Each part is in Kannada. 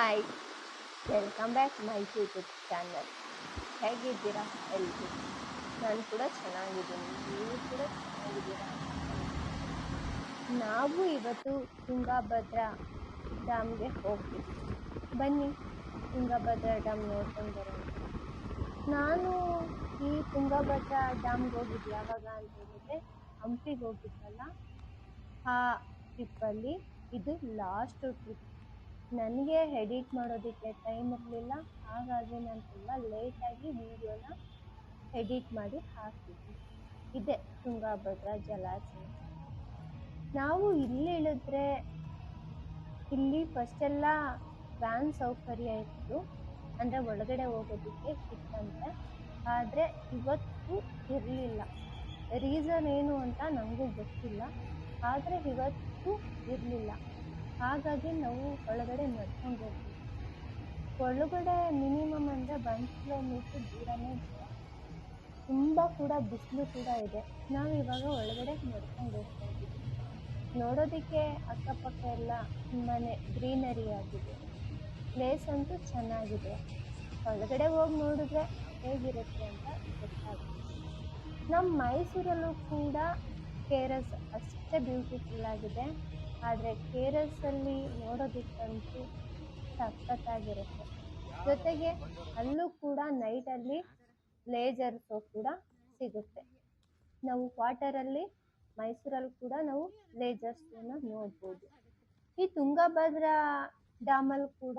Hi welcome back my YouTube channel ಹೇಗಿದ್ದೀರಾ? ಎಲ್ಲರೂ ನಾನು ಕೂಡ ಚೆನ್ನಾಗಿದ್ದೀನಿ. ನೀವು ಕೂಡ ಚೆನ್ನಾಗಿದ್ದೀರಾ? ನಾವು ಇವತ್ತು ತುಂಗಭದ್ರಾ ಡ್ಯಾಮ್ಗೆ ಹೋಗ್ತೀವಿ. ಬನ್ನಿ, ತುಂಗಭದ್ರಾ ಡ್ಯಾಮ್ ನೋಡ್ಕೊಂಡು ಬರೋಣ. ನಾನು ಈ ತುಂಗಭದ್ರಾ ಡ್ಯಾಮ್ಗೆ ಹೋಗಿದ್ದು. ಯಾವಾಗ ಅಂತ ಹೇಳಿದ್ರೆ ಹಂಪಿಗೆ ಹೋಗಿದ್ವಲ್ಲ ಆ ಟ್ರಿಪ್ಪಲ್ಲಿ ಇದು ಲಾಸ್ಟ್ ಟ್ರಿಪ್ ನನಗೆ ಎಡಿಟ್ ಮಾಡೋದಕ್ಕೆ ಟೈಮ್ ಇರಲಿಲ್ಲ ಹಾಗಾಗಿ ನಾನು ತುಂಬ ಲೇಟಾಗಿ ವಿಡಿಯೋನ ಎಡಿಟ್ ಮಾಡಿ ಹಾಕಿದ್ವಿ ಇದೆ ತುಂಗಭದ್ರಾ ಜಲಾಶಯ. ನಾವು ಇಲ್ಲಿ ಇಳಿದ್ರೆ, ಇಲ್ಲಿ ಫಸ್ಟೆಲ್ಲ ವ್ಯಾನ್ ಸೌಕರ್ಯ ಇತ್ತು. ಅಂದರೆ ಒಳಗಡೆ ಹೋಗೋದಕ್ಕೆ ಇತ್ತಂತೆ ಆದರೆ ಇವತ್ತು ಇರಲಿಲ್ಲ. ರೀಸನ್ ಏನು ಅಂತ ನನಗೂ ಗೊತ್ತಿಲ್ಲ. ಆದರೆ ಇವತ್ತು ಇರಲಿಲ್ಲ. ಹಾಗಾಗಿ ನಾವು ಒಳಗಡೆ ನಡ್ಕೊಂಡು ಹೋಗ್ತೀವಿ ಒಳಗಡೆ ಮಿನಿಮಮ್ ಅಂದರೆ ಒನ್ ಕಿಲೋಮೀಟ್ರ್ ದೂರನೇ ಇದೆ. ತುಂಬ ಕೂಡ ಬಿಸಿಲು ಕೂಡ ಇದೆ. ನಾವು ಇವಾಗ ಒಳಗಡೆ ನಡ್ಕೊಂಡು ಹೋಗ್ತಾ ಇದ್ದೀವಿ ನೋಡೋದಕ್ಕೆ ಅಕ್ಕಪಕ್ಕ ಎಲ್ಲ ತುಂಬಾ ಗ್ರೀನರಿ ಆಗಿದೆ. ಪ್ಲೇಸ್ ಅಂತೂ ಚೆನ್ನಾಗಿದೆ. ಒಳಗಡೆ ಹೋಗಿ ನೋಡಿದ್ರೆ ಹೇಗಿರುತ್ತೆ ಅಂತ ಗೊತ್ತಾಗುತ್ತೆ. ನಮ್ಮ ಮೈಸೂರಲ್ಲೂ ಕೂಡ ಕೆ ಆರ್ ಎಸ್ ಅಷ್ಟೇ ಬ್ಯೂಟಿಫುಲ್ ಆಗಿದೆ. ಆದರೆ ಕೆ ಆರ್ ಸಖತ್ತಾಗಿರುತ್ತೆ. ಜೊತೆಗೆ ಅಲ್ಲೂ ಕೂಡ ನೈಟಲ್ಲಿ ಲೇಜರ್ ಶೋ ಕೂಡ ಸಿಗುತ್ತೆ. ನಾವು ವಾಟರಲ್ಲಿ ಮೈಸೂರಲ್ಲಿ ಕೂಡ ನಾವು ಲೇಜರ್ ಶೋನ ನೋಡ್ಬೋದು. ಈ ತುಂಗಭದ್ರಾ ಡ್ಯಾಮಲ್ಲಿ ಕೂಡ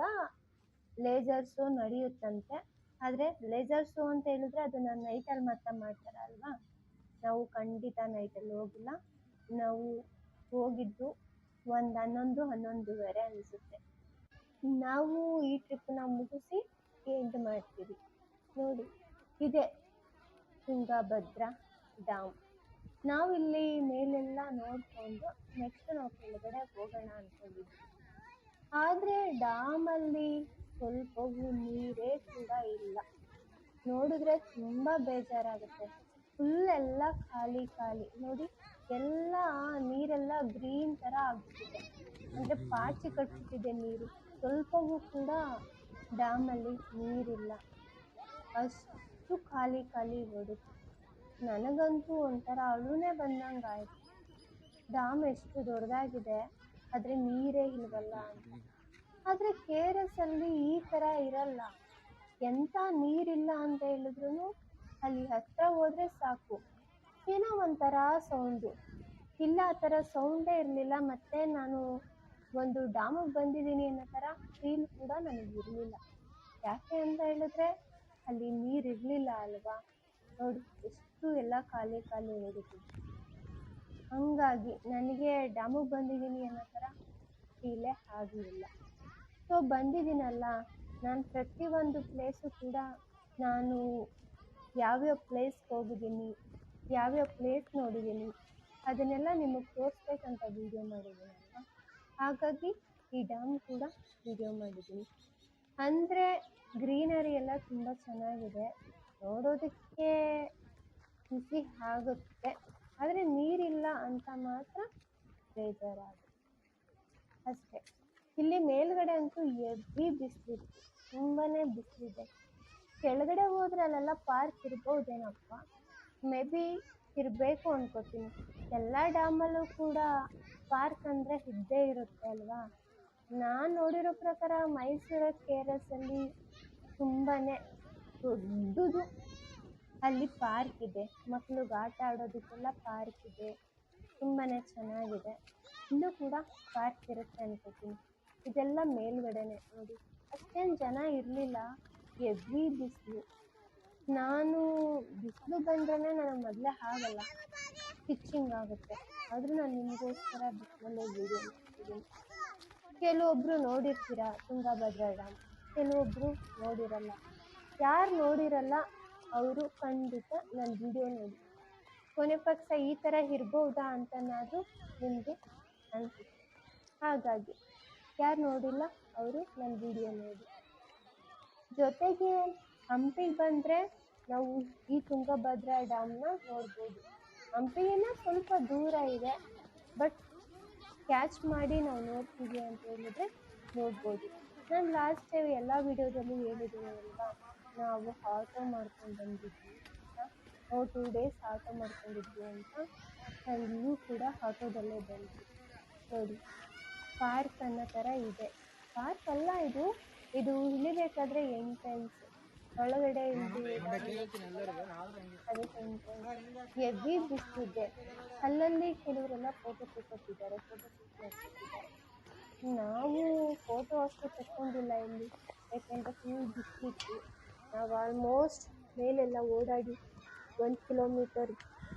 ಲೇಜರ್ ಶೋ ನಡೆಯುತ್ತಂತೆ. ಆದರೆ ಲೇಜರ್ ಶೋ ಅಂತ ಹೇಳಿದ್ರೆ ಅದನ್ನ ನೈಟಲ್ಲಿ ಮಾತ್ರ ಮಾಡ್ತಾರಲ್ವಾ ನಾವು ಖಂಡಿತ ನೈಟಲ್ಲಿ ಹೋಗಿಲ್ಲ. ನಾವು ಹೋಗಿದ್ದು ಒಂದು ಹನ್ನೊಂದು ಹನ್ನೊಂದುವರೆ ಅನಿಸುತ್ತೆ. ನಾವು ಈ ಟ್ರಿಪ್ನ ಮುಗಿಸಿ ಎಂಡ್ ಮಾಡ್ತೀವಿ. ನೋಡಿ, ಇದೆ ತುಂಗಭದ್ರಾ ಡ್ಯಾಮ್ ನಾವಿಲ್ಲಿ ಮೇಲೆಲ್ಲ ನೋಡಿಕೊಂಡು ನೆಕ್ಸ್ಟ್ ನಾವು ಕೆಳಗಡೆ ಹೋಗೋಣ ಅಂದ್ಕೊಂಡಿದ್ವಿ ಆದರೆ ಡ್ಯಾಮಲ್ಲಿ ಸ್ವಲ್ಪವೂ ನೀರೇ ಕೂಡ ಇಲ್ಲ. ನೋಡಿದ್ರೆ ತುಂಬ ಬೇಜಾರಾಗುತ್ತೆ. ಫುಲ್ ಎಲ್ಲ ಖಾಲಿ ಖಾಲಿ. ನೋಡಿ ಎಲ್ಲ ನೀರೆಲ್ಲ ಗ್ರೀನ್ ಥರ ಆಗ್ಬಿಟ್ಟಿದೆ. ಅಂದರೆ ಪಾಚಿ ಕಟ್ಬಿಟ್ಟಿದೆ ನೀರು. ಸ್ವಲ್ಪವೂ ಕೂಡ ಡ್ಯಾಮಲ್ಲಿ ನೀರಿಲ್ಲ. ಅಷ್ಟು ಖಾಲಿ ಖಾಲಿ ಓಡುತ್ತೆ. ನನಗಂತೂ ಒಂಥರ ಅಳುನೇ ಬಂದಂಗೆ ಆಯಿತು. ಡ್ಯಾಮ್ ಎಷ್ಟು ದೊಡ್ಡದಾಗಿದೆ ಆದರೆ ನೀರೇ ಇಲ್ವಲ್ಲ ಅಂತ. ಆದರೆ ಕೆ ಆರ್ ಎಸ್ ಅಲ್ಲಿ ಈ ಥರ ಇರಲ್ಲ. ಎಂಥ ನೀರಿಲ್ಲ ಅಂತ ಹೇಳಿದ್ರು ಅಲ್ಲಿ ಹತ್ತಿರ ಹೋದರೆ ಸಾಕು. ಒಂಥರ ಸೌಂಡು. ಇಲ್ಲ, ಆ ಥರ ಸೌಂಡೇ ಇರಲಿಲ್ಲ. ಮತ್ತು ನಾನು ಒಂದು ಡ್ಯಾಮಿಗೆ ಬಂದಿದ್ದೀನಿ ಅನ್ನೋ ಥರ ಫೀಲ್ ಕೂಡ ನನಗೆ ಇರಲಿಲ್ಲ. ಯಾಕೆ ಅಂತ ಹೇಳಿದ್ರೆ, ಅಲ್ಲಿ ನೀರು ಇರಲಿಲ್ಲ ಅಲ್ವಾ? ನೋಡಿ, ಎಷ್ಟು ಎಲ್ಲ ಖಾಲಿ ಖಾಲಿ ಹೋಗುತ್ತಿದೆ ಹಂಗಾಗಿ ನನಗೆ ಡ್ಯಾಮಿಗೆ ಬಂದಿದ್ದೀನಿ ಅನ್ನೋ ಥರ ಫೀಲೇ ಆಗಲಿಲ್ಲ. ಸೊ ಬಂದಿದ್ದೀನಲ್ಲ. ನಾನು ಪ್ರತಿಯೊಂದು ಪ್ಲೇಸು ಕೂಡ ನಾನು ಯಾವ್ಯಾವ ಪ್ಲೇಸ್ಗೆ ಹೋಗಿದ್ದೀನಿ ಯಾವ್ಯಾವ ಪ್ಲೇಸ್ ನೋಡಿದ್ದೀನಿ, ಅದನ್ನೆಲ್ಲ ನಿಮಗೆ ತೋರಿಸ್ಬೇಕಂತ ವೀಡಿಯೋ ಮಾಡಿದ್ದೀನಿ ಅಲ್ವಾ? ಹಾಗಾಗಿ ಈ ಡ್ಯಾಮ್ ಕೂಡ ವೀಡಿಯೋ ಮಾಡಿದ್ದೀನಿ. ಅಂದರೆ ಗ್ರೀನರಿ ಎಲ್ಲ ತುಂಬ ಚೆನ್ನಾಗಿದೆ. ನೋಡೋದಕ್ಕೆ ಖುಷಿ ಆಗುತ್ತೆ. ಆದರೆ ನೀರಿಲ್ಲ ಅಂತ ಮಾತ್ರ ಬೇಜಾರಾಗುತ್ತೆ. ಅಷ್ಟೇ. ಇಲ್ಲಿ ಮೇಲ್ಗಡೆ ಅಂತೂ ಎವ್ರಿ ಬಿಸಿಲಿದೆ. ತುಂಬಾ ಬಿಸಿಲಿದೆ. ಕೆಳಗಡೆ ಹೋದ್ರೆ ಅಲ್ಲೆಲ್ಲ ಪಾರ್ಕ್ ಇರ್ಬೋದೇನಪ್ಪ? ಮೇ ಬಿ ಇರಬೇಕು ಅನ್ಕೋತೀನಿ. ಎಲ್ಲ ಡ್ಯಾಮಲ್ಲೂ ಕೂಡ ಪಾರ್ಕ್ ಅಂದರೆ ಇದ್ದೇ ಇರುತ್ತೆ ಅಲ್ವಾ? ನಾನು ನೋಡಿರೋ ಪ್ರಕಾರ ಮೈಸೂರು ಕೆ ಆರ್ ಎಸ್ ಅಲ್ಲಿ ತುಂಬಾ ದೊಡ್ಡದು ಅಲ್ಲಿ ಪಾರ್ಕ್ ಇದೆ. ಮಕ್ಳಿಗೆ ಆಟ ಆಡೋದಕ್ಕೆಲ್ಲ ಪಾರ್ಕ್ ಇದೆ. ತುಂಬಾ ಚೆನ್ನಾಗಿದೆ. ಇಲ್ಲೂ ಕೂಡ ಪಾರ್ಕ್ ಇರುತ್ತೆ ಅನ್ಕೋತೀನಿ. ಇದೆಲ್ಲ ಮೇಲ್ಗಡೆನೆ ನೋಡಿ. ಅಷ್ಟೇನು ಜನ ಇರಲಿಲ್ಲ. ಎವ್ರಿ ಬಿಸಿಲು. ನಾನು ಬಿಸಿಲು ಬಂದ್ರೇ ನನಗೆ ಮೊದಲೇ ಆಗಲ್ಲ ಸ್ಟಿಚ್ಚಿಂಗ್ ಆಗುತ್ತೆ. ಆದರೂ ನಾನು ನಿಮಗೋಸ್ಕರ ಬಿಸಿಲಲ್ಲೇ ವೀಡಿಯೋ ಮಾಡ್ತಿದ್ದೀನಿ ಕೆಲವೊಬ್ಬರು ನೋಡಿರ್ತೀರ ತುಂಗಭದ್ರಾ ಡ್ಯಾಮ್ ಕೆಲವೊಬ್ಬರು ನೋಡಿರಲ್ಲ. ಯಾರು ನೋಡಿರಲ್ಲ, ಅವರು ಖಂಡಿತ ನನ್ನ ವಿಡಿಯೋ ನೋಡಿ. ಕೊನೆ ಪಕ್ಷ ಈ ಥರ ಇರ್ಬೋದಾ ಅಂತನಾದರೂ ನಿಮಗೆ ಅನಿಸುತ್ತೆ. ಹಾಗಾಗಿ, ಯಾರು ನೋಡಿಲ್ಲ, ಅವರು ನನ್ನ ವಿಡಿಯೋ ನೋಡಿ. ಜೊತೆಗೆ ಹಂಪಿಗೆ ಬಂದರೆ ನಾವು ಈ ತುಂಗಭದ್ರಾ ಡ್ಯಾಮ್ನ ನೋಡ್ಬೋದು. ಹಂಪಿಗಿನ್ನ ಸ್ವಲ್ಪ ದೂರ ಇದೆ, ಬಟ್ ಕ್ಯಾಚ್ ಮಾಡಿ ನಾವು ನೋಡ್ತೀವಿ ಅಂತ ಹೇಳಿದ್ರೆ ನೋಡ್ಬೋದು. ನಾನು ಲಾಸ್ಟ್ ಟೈಮ್ ಎಲ್ಲ ವಿಡಿಯೋದಲ್ಲೂ ಹೇಳಿದ್ದೀನಿ ಅಲ್ವಾ? ನಾವು ಆಟೋ ಮಾಡ್ಕೊಂಡು ಬಂದಿದ್ವಿ ನಾವು ಟೂ ಡೇಸ್ ಆಟೋ ಮಾಡ್ಕೊಂಡಿದ್ವಿ ಅಂತ, ನಾನು ಇಲ್ಲೂ ಕೂಡ ಆಟೋದಲ್ಲೇ ಬಂದ್ವಿ ನೋಡಿ ಪಾರ್ಕ್ ಅನ್ನೋ ಥರ ಇದೆ. ಪಾರ್ಕ್ ಅಲ್ಲ ಇದು ಇದು ಇಳಿಬೇಕಾದ್ರೆ ಎಂಟ್ರೆನ್ಸ್ ಒಳಗಡೆ ಹೆವಿ ಬಿಸಿಲಿದೆ. ಅಲ್ಲಲ್ಲಿ ಕೆಲವರೆಲ್ಲ ಫೋಟೋ ತಗೊತಿದ್ದಾರೆ ಫೋಟೋ ನಾವು ಫೋಟೋ ಅಷ್ಟು ತಕ್ಕೊಂಡಿಲ್ಲ ಇಲ್ಲಿ. ಯಾಕೆಂದರೆ ಫುಲ್ ಬಿಸ್ತಿತ್ತು ನಾವು ಆಲ್ಮೋಸ್ಟ್ ಮೇಲೆಲ್ಲ ಓಡಾಡಿ ಒಂದು ಕಿಲೋಮೀಟರ್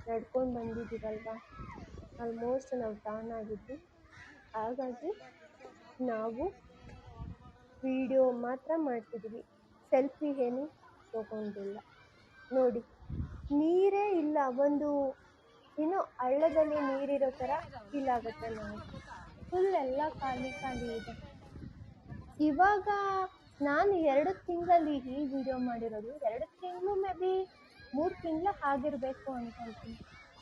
ನಡ್ಕೊಂಡು ಬಂದಿದ್ದೀವಲ್ವಾ? ಆಲ್ಮೋಸ್ಟ್ ನಾವು ಡಾನ್ ಆಗಿದ್ವಿ. ಹಾಗಾಗಿ ನಾವು ವಿಡಿಯೋ ಮಾತ್ರ ಮಾಡ್ತಿದ್ವಿ ಸೆಲ್ಫಿ ಏನು ತಗೊಂಡಿಲ್ಲ. ನೋಡಿ, ನೀರೇ ಇಲ್ಲ, ಒಂದು ಏನೋ ಹಳ್ಳದಲ್ಲಿ ನೀರಿರೋ ಥರ ಫೀಲ್ ಆಗುತ್ತೆ ನಮಗೆ ಫುಲ್ ಎಲ್ಲ ಖಾಲಿ ಖಾಲಿ ಇದೆ. ಇವಾಗ ನಾನು ಎರಡು ತಿಂಗಳಲ್ಲಿ ಈ ವಿಡಿಯೋ ಮಾಡಿರೋದು. ಎರಡು ತಿಂಗಳು ಮೇ ಬಿ ಮೂರು ತಿಂಗಳು ಆಗಿರಬೇಕು ಅನ್ಕೊಳ್ತೀನಿ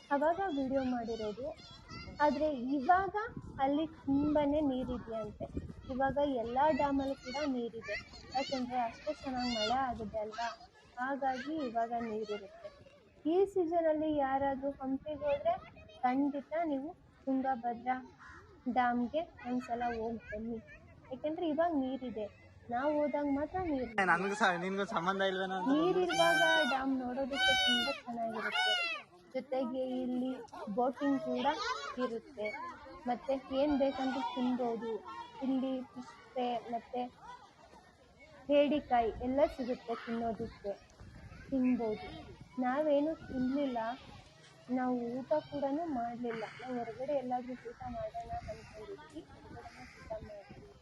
ಅವಾಗ ವಿಡಿಯೋ ಮಾಡಿರೋದು. ಆದರೆ ಇವಾಗ ಅಲ್ಲಿ ತುಂಬಾ ನೀರಿದೆಯಂತೆ. ಇವಾಗ ಎಲ್ಲ ಡ್ಯಾಮಲ್ಲೂ ಕೂಡ ನೀರಿದೆ. ಯಾಕೆಂದರೆ ಅಷ್ಟು ಚೆನ್ನಾಗಿ ಮಳೆ ಆಗಿದೆ ಅಲ್ವಾ? ಹಾಗಾಗಿ ಇವಾಗ ನೀರಿರುತ್ತೆ. ಈ ಸೀಸನಲ್ಲಿ ಯಾರಾದರೂ ಹಂಪಿಗೆ ಹೋದರೆ ಖಂಡಿತ ನೀವು ತುಂಗಭದ್ರಾ ಡ್ಯಾಮ್ಗೆ ಒಂದ್ಸಲ ಹೋಗಿ ಬನ್ನಿ ಯಾಕೆಂದ್ರೆ ಇವಾಗ ನೀರಿದೆ. ನಾವು ಹೋದಾಗ ಮಾತ್ರ ನೀರು ನನಗೂ ಸಂಬಂಧ ಇಲ್ವೇನೋ ನೀರಿರುವಾಗ ಡ್ಯಾಮ್ ನೋಡೋದಕ್ಕೆ ತುಂಬ ಚೆನ್ನಾಗಿರುತ್ತೆ. ಜೊತೆಗೆ ಇಲ್ಲಿ ಬೋಟಿಂಗ್ ಕೂಡ ಇರುತ್ತೆ. ಮತ್ತೆ ಏನು ಬೇಕಂತ ತಿನ್ಬೋದು. ಇಲ್ಲಿ ಪಿಸ್ತೆ ಮತ್ತು ಹೇಡಿಕಾಯಿ ಎಲ್ಲ ಸಿಗುತ್ತೆ ತಿನ್ನೋದಕ್ಕೆ. ತಿನ್ಬೋದು. ನಾವೇನು ತಿನ್ನಲಿಲ್ಲ ನಾವು ಊಟ ಕೂಡ ಮಾಡಲಿಲ್ಲ. ನಾವು ಹೊರಗಡೆ ಎಲ್ಲಾದರೂ ಊಟ ಮಾಡೋಣ ಅಂದ್ಕೊಂಡಿದ್ವಿ ಊಟ ಮಾಡಿದ್ವಿ.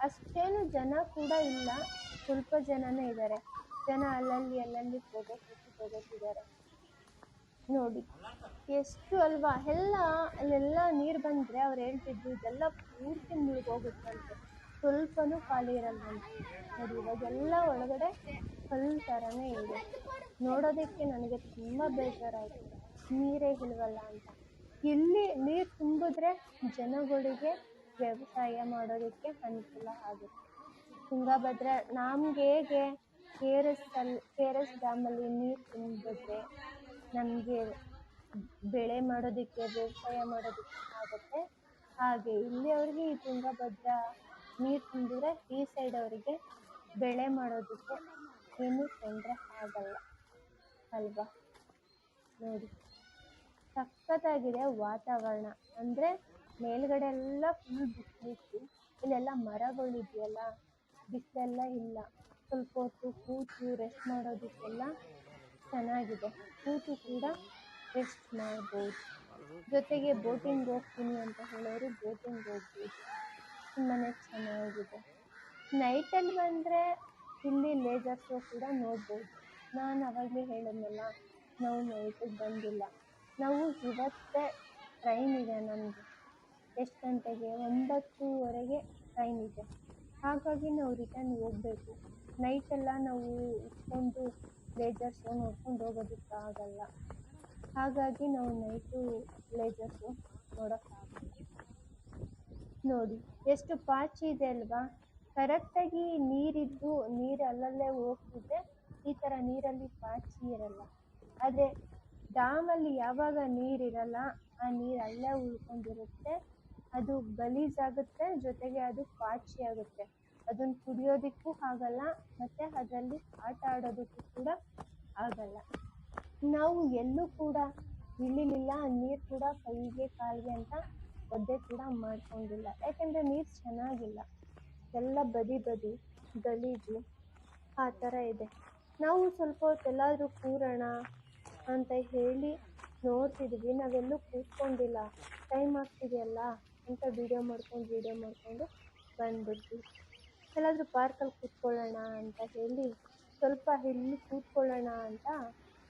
ಅಷ್ಟೇನು ಜನ ಕೂಡ ಇಲ್ಲ. ಸ್ವಲ್ಪ ಜನನೇ ಇದ್ದಾರೆ. ಜನ ಅಲ್ಲಲ್ಲಿ ಅಲ್ಲಲ್ಲಿ ಹೋಗೋಕೆ ತಗೋತಿದ್ದಾರೆ ನೋಡಿ. ಎಷ್ಟು ಅಲ್ವಾ? ಎಲ್ಲ, ಅಲ್ಲೆಲ್ಲ ನೀರು ಬಂದರೆ ಅವ್ರು ಹೇಳ್ತಿದ್ರು, ಇದೆಲ್ಲ ಪೂರ್ತಿ ಮುಳುಗೋಗುತ್ತಂತೆ ಸ್ವಲ್ಪನೂ ಖಾಲಿ ಇರಲ್ವಂತೆ ನೋಡಿ ಇವಾಗೆಲ್ಲ ಒಳಗಡೆ ಕಲ್ಲು ಥರನೇ ಇದೆ. ನೋಡೋದಕ್ಕೆ ನನಗೆ ತುಂಬ ಬೇಜಾರಾಯಿತು. ನೀರೇ ಇಲ್ವಲ್ಲ ಅಂತ. ಇಲ್ಲಿ ನೀರು ತುಂಬಿದ್ರೆ ಜನಗಳಿಗೆ ವ್ಯವಸಾಯ ಮಾಡೋದಕ್ಕೆ ಅನುಕೂಲ ಆಗುತ್ತೆ. ತುಂಗಭದ್ರ, ನಮ್ಗೆ ಹೇಗೆ ಕೆ ಆರ್ ಎಸ್ ಅಲ್ಲಿ ಕೆ ಆರ್ ಎಸ್ ಡ್ಯಾಮಲ್ಲಿ ನೀರು ತುಂಬಿದ್ರೆ ನಮಗೆ ಬೆಳೆ ಮಾಡೋದಕ್ಕೆ, ವ್ಯವಸಾಯ ಮಾಡೋದಕ್ಕೆ ಆಗುತ್ತೆ. ಹಾಗೆ ಇಲ್ಲಿ ಅವರಿಗೆ ಈ ತುಂಗಭದ್ರಾ ನೀರು ತುಂಬಿದ್ರೆ ಈ ಸೈಡ್ ಅವರಿಗೆ ಬೆಳೆ ಮಾಡೋದಕ್ಕೆ ಏನೂ ತೊಂದರೆ ಆಗಲ್ಲ ಅಲ್ವಾ? ನೋಡಿ, ಸಖತ್ತಾಗಿದೆ ವಾತಾವರಣ. ಅಂದರೆ ಮೇಲ್ಗಡೆ ಎಲ್ಲ ಫುಲ್ ಬಿಸಿಲಿತ್ತು. ಇಲ್ಲೆಲ್ಲ ಮರಗಳಿದೆಯಲ್ಲ ಬಿಸಿಲೆಲ್ಲ ಇಲ್ಲ. ಸ್ವಲ್ಪ ಹೊತ್ತು ಕೂತು ರೆಸ್ಟ್ ಮಾಡೋದಕ್ಕೆಲ್ಲ ಚೆನ್ನಾಗಿದೆ. ಕೂತು ಕೂಡ ರೆಸ್ಟ್ ಮಾಡ್ಬೋದು. ಜೊತೆಗೆ ಬೋಟಿಂಗ್ ಹೋಗ್ತೀನಿ ಅಂತ ಹೇಳೋರು ಬೋಟಿಂಗ್ ಹೋಗ್ಬೋದು. ತುಂಬಾ ಚೆನ್ನಾಗಿದೆ. ನೈಟಲ್ಲಿ ಬಂದರೆ ಇಲ್ಲಿ ಲೇಸರ್ ಶೋ ಕೂಡ ನೋಡ್ಬೋದು. ನಾನು ಅವಾಗಲೇ ಹೇಳಿದ್ನಲ್ಲ, ನಾವು ನೈಟಿಗೆ ಬಂದಿಲ್ಲ. ನಾವು ಇವತ್ತೇ ಟ್ರೈನ್ ಇದೆ ನಮಗೆ ಎಷ್ಟು ಗಂಟೆಗೆ? ಒಂಬತ್ತುವರೆಗೆ ಟ್ರೈನ್ ಇದೆ. ಹಾಗಾಗಿ ನಾವು ರಿಟರ್ನ್ ಹೋಗಬೇಕು. ನೈಟೆಲ್ಲ ನಾವು ಇಟ್ಕೊಂಡು ಲೇಜರ್ ನೋಡ್ಕೊಂಡು ನೋಡ್ಕೊಂಡು ಹೋಗೋದಕ್ಕಾಗಲ್ಲ ಹಾಗಾಗಿ ನಾವು ನೈಟು ಲೇಜರ್ ಶೋ ನೋಡೋಕ್ಕಾಗಲ್ಲ. ನೋಡಿ, ಎಷ್ಟು ಪಾಚಿ ಇದೆ ಅಲ್ವಾ? ಕರೆಕ್ಟಾಗಿ ನೀರಿದ್ದು, ನೀರು ಅಲ್ಲಲ್ಲೇ ಹೋಗ್ತಿದ್ರೆ ಈ ಥರ ನೀರಲ್ಲಿ ಪಾಚಿ ಇರಲ್ಲ. ಆದರೆ ಡ್ಯಾಮಲ್ಲಿ ಯಾವಾಗ ನೀರಿರಲ್ಲ ಆ ನೀರು ಅಲ್ಲೇ ಉಳ್ಕೊಂಡಿರುತ್ತೆ. ಅದು ಗಲೀಜಾಗುತ್ತೆ, ಜೊತೆಗೆ ಅದು ಪಾಚಿ ಆಗುತ್ತೆ. ಅದನ್ನು ಕುಡಿಯೋದಕ್ಕೂ ಆಗಲ್ಲ, ಮತ್ತು ಅದರಲ್ಲಿ ಆಟ ಆಡೋದಕ್ಕೂ ಕೂಡ ಆಗಲ್ಲ. ನಾವು ಎಲ್ಲೂ ಕೂಡ ಇಳಿಲಿಲ್ಲ, ನೀರು ಕೂಡ ಕೈಗೆ, ಕಾಲಿಗೆ ಅಂತ ಒದ್ದೆ ಕೂಡ ಮಾಡ್ಕೊಂಡಿಲ್ಲ. ಯಾಕೆಂದರೆ ನೀರು ಚೆನ್ನಾಗಿಲ್ಲ. ಎಲ್ಲ ಬದಿ ಬದಿ, ಗಲೀಜು, ಆ ಥರ ಇದೆ. ನಾವು ಸ್ವಲ್ಪ ಹೊತ್ತೆಲ್ಲಾದರೂ ಕೂರೋಣ ಅಂತ ಹೇಳಿ ನೋಡ್ತಿದ್ವಿ. ನಾವೆಲ್ಲೂ ಕೂತ್ಕೊಂಡಿಲ್ಲ. ಟೈಮ್ ಆಗ್ತಿದೆಯಲ್ಲ ಅಂತ ವಿಡಿಯೋ ಮಾಡ್ಕೊಂಡು ವಿಡಿಯೋ ಮಾಡಿಕೊಂಡು ಬಂದ್ಬಿಟ್ವಿ. ಎಲ್ಲಾದರೂ ಪಾರ್ಕಲ್ಲಿ ಕೂತ್ಕೊಳ್ಳೋಣ ಅಂತ ಹೇಳಿ ಸ್ವಲ್ಪ ಇಲ್ಲಿ ಕೂತ್ಕೊಳ್ಳೋಣ ಅಂತ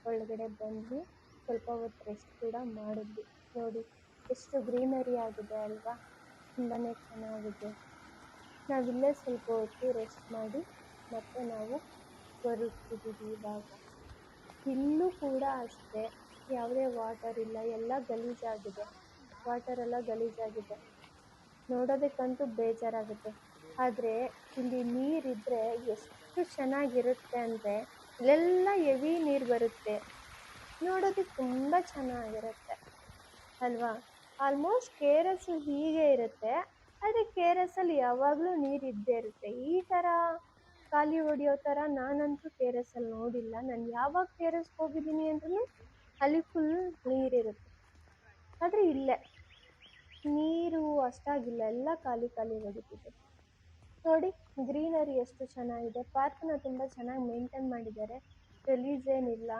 ಒಳಗಡೆ ಬಂದ್ವಿ. ಸ್ವಲ್ಪ ಹೊತ್ತು ರೆಸ್ಟ್ ಕೂಡ ಮಾಡಿದ್ವಿ. ನೋಡಿ, ಎಷ್ಟು ಗ್ರೀನರಿ ಆಗಿದೆ ಅಲ್ವಾ? ತುಂಬಾ ಚೆನ್ನಾಗಿದೆ. ನಾವಿಲ್ಲೇ ಸ್ವಲ್ಪ ಹೊತ್ತು ರೆಸ್ಟ್ ಮಾಡಿ ಮತ್ತೆ ನಾವು ಹೊರಡ್ತಿದ್ದೀವಿ ಇವಾಗ. ಇಲ್ಲೂ ಕೂಡ ಅಷ್ಟೇ. ಯಾವುದೇ ವಾಟರ್ ಇಲ್ಲ. ಎಲ್ಲ ಗಲೀಜಾಗಿದೆ. ವಾಟರ್ ಎಲ್ಲ ಗಲೀಜಾಗಿದೆ. ನೋಡೋದಕ್ಕಂತೂ ಬೇಜಾರಾಗುತ್ತೆ. ಆದರೆ ಇಲ್ಲಿ ನೀರಿದ್ದರೆ ಎಷ್ಟು ಚೆನ್ನಾಗಿರುತ್ತೆ ಅಂದರೆ ಇಲ್ಲೆಲ್ಲ ಹೆವಿ ನೀರು ಬರುತ್ತೆ. ನೋಡೋದಕ್ಕೆ ತುಂಬ ಚೆನ್ನಾಗಿರುತ್ತೆ. ಅಲ್ವಾ? ಆಲ್ಮೋಸ್ಟ್ ಕೆ ಆರ್ ಎಸ್ ಹೀಗೆ ಇರುತ್ತೆ. ಆದರೆ ಕೆ ಆರ್ ಎಸ್ಸಲ್ಲಿ ಯಾವಾಗಲೂ ನೀರು ಇದ್ದೇ ಇರುತ್ತೆ. ಈ ಥರ ಖಾಲಿ ಹೊಡಿಯೋ ಥರ ನಾನಂತೂ ಕೆ ಆರ್ ಎಸ್ಸಲ್ಲಿ ನೋಡಿಲ್ಲ. ನಾನು ಯಾವಾಗ ಕೆ ಆರ್ ಎಸ್ಗೆ ಹೋಗಿದ್ದೀನಿ ಅಂದ್ರೂ ಅಲ್ಲಿ ಫುಲ್ ನೀರಿರುತ್ತೆ ಆದರೆ ಇಲ್ಲೇ. ನೀರು ಅಷ್ಟಾಗಿಲ್ಲ. ಎಲ್ಲ ಖಾಲಿ ಖಾಲಿ ಹೊಡಿತಿದೆ. ನೋಡಿ, ಗ್ರೀನರಿ ಎಷ್ಟು ಚೆನ್ನಾಗಿದೆ. ಪಾರ್ಕ್ನ ತುಂಬ ಚೆನ್ನಾಗಿ ಮೇಂಟೈನ್ ಮಾಡಿದ್ದಾರೆ. ಗಲೀಜ್ ಏನಿಲ್ಲ.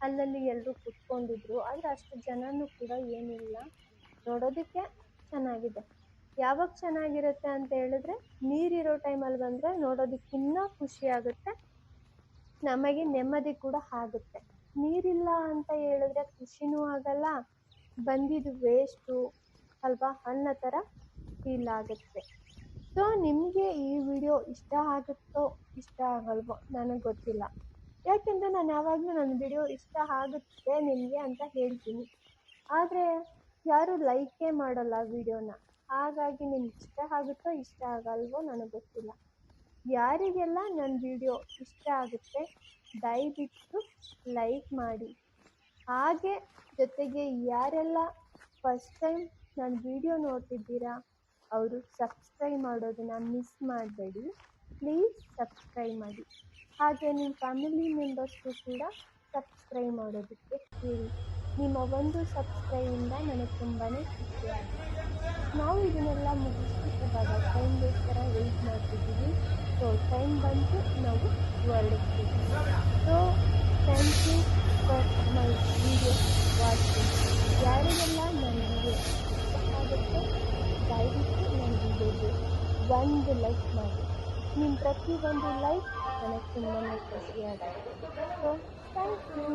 ಅಲ್ಲಲ್ಲಿ ಎಲ್ಲರೂ ಕುತ್ಕೊಂಡಿದ್ರು. ಆದರೆ ಅಷ್ಟು ಜನನೂ ಕೂಡ ಏನಿಲ್ಲ. ನೋಡೋದಕ್ಕೆ ಚೆನ್ನಾಗಿದೆ. ಯಾವಾಗ ಚೆನ್ನಾಗಿರುತ್ತೆ ಅಂತ ಹೇಳಿದ್ರೆ, ನೀರಿರೋ ಟೈಮಲ್ಲಿ ಬಂದರೆ ನೋಡೋದಕ್ಕಿನ್ನ ಖುಷಿ ಆಗುತ್ತೆ. ನಮಗೆ ನೆಮ್ಮದಿ ಕೂಡ ಆಗುತ್ತೆ. ನೀರಿಲ್ಲ ಅಂತ ಹೇಳಿದ್ರೆ ಖುಷಿನೂ ಆಗಲ್ಲ. ಬಂದಿದ್ದು ವೇಸ್ಟು ಅಲ್ವಾ? ಅನ್ನೋ ಥರ ಫೀಲ್ ಆಗುತ್ತೆ. ಸೊ, ನಿಮಗೆ ಈ ವಿಡಿಯೋ ಇಷ್ಟ ಆಗುತ್ತೋ, ಇಷ್ಟ ಆಗಲ್ವೋ ನನಗೆ ಗೊತ್ತಿಲ್ಲ. ಯಾಕೆಂದರೆ ನಾನು ಯಾವಾಗಲೂ ನನ್ನ ವಿಡಿಯೋ ಇಷ್ಟ ಆಗುತ್ತೆ ನಿಮಗೆ ಅಂತ ಹೇಳ್ತೀನಿ. ಆದರೆ, ಯಾರೂ ಲೈಕೇ ಮಾಡಲ್ಲ ವಿಡಿಯೋನ. ಹಾಗಾಗಿ ನಿಮ್ಗೆ ಇಷ್ಟ ಆಗುತ್ತೋ, ಇಷ್ಟ ಆಗಲ್ವೋ ನನಗೆ ಗೊತ್ತಿಲ್ಲ. ಯಾರಿಗೆಲ್ಲ ನನ್ನ ವಿಡಿಯೋ ಇಷ್ಟ ಆಗುತ್ತೆ, ದಯವಿಟ್ಟು ಲೈಕ್ ಮಾಡಿ. ಹಾಗೆ ಜೊತೆಗೆ ಯಾರೆಲ್ಲ ಫಸ್ಟ್ ಟೈಮ್ ನನ್ನ ವಿಡಿಯೋ ನೋಡ್ತಿದ್ದೀರಾ ಅವರು ಸಬ್ಸ್ಕ್ರೈಬ್ ಮಾಡೋದನ್ನು ಮಿಸ್ ಮಾಡಬೇಡಿ. ಪ್ಲೀಸ್ ಸಬ್ಸ್ಕ್ರೈಬ್ ಮಾಡಿ. ಹಾಗೆ ನಿಮ್ಮ ಫ್ಯಾಮಿಲಿ ಮೆಂಬರ್ಸ್ಗೂ ಕೂಡ ಸಬ್ಸ್ಕ್ರೈಬ್ ಮಾಡೋದಕ್ಕೆ ಹೇಳಿ ನಿಮ್ಮ ಒಂದು ಸಬ್ಸ್ಕ್ರೈಬಿಂದ ನನಗೆ ತುಂಬಾ ಖುಷಿಯಾಗಿದೆ ನಾವು ಇದನ್ನೆಲ್ಲ ಮುಗಿಸ್ಬಿಟ್ಟಿದ್ದಾಗ ಟೈಮ್ಗೋಸ್ಕರ ವೆಯ್ಟ್ ಮಾಡ್ತಿದ್ದೀವಿ. ಸೊ ಟೈಮ್ ಬಂತು, ನಾವು ಹೊರಡ್ತೀವಿ so thank you for my video watching ಯಾರಿಗೆಲ್ಲ ವಿಡಿಯೋಗೆ ಒಂದು ಲೈಕ್ ಮಾಡಿ. ನಿಮ್ಮ ಪ್ರತಿಯೊಂದು ಲೈಕ್ ನನಗೆ ತುಂಬಾ ಖುಷಿಯಾಗುತ್ತೆ ಸೊ ಥ್ಯಾಂಕ್ ಯು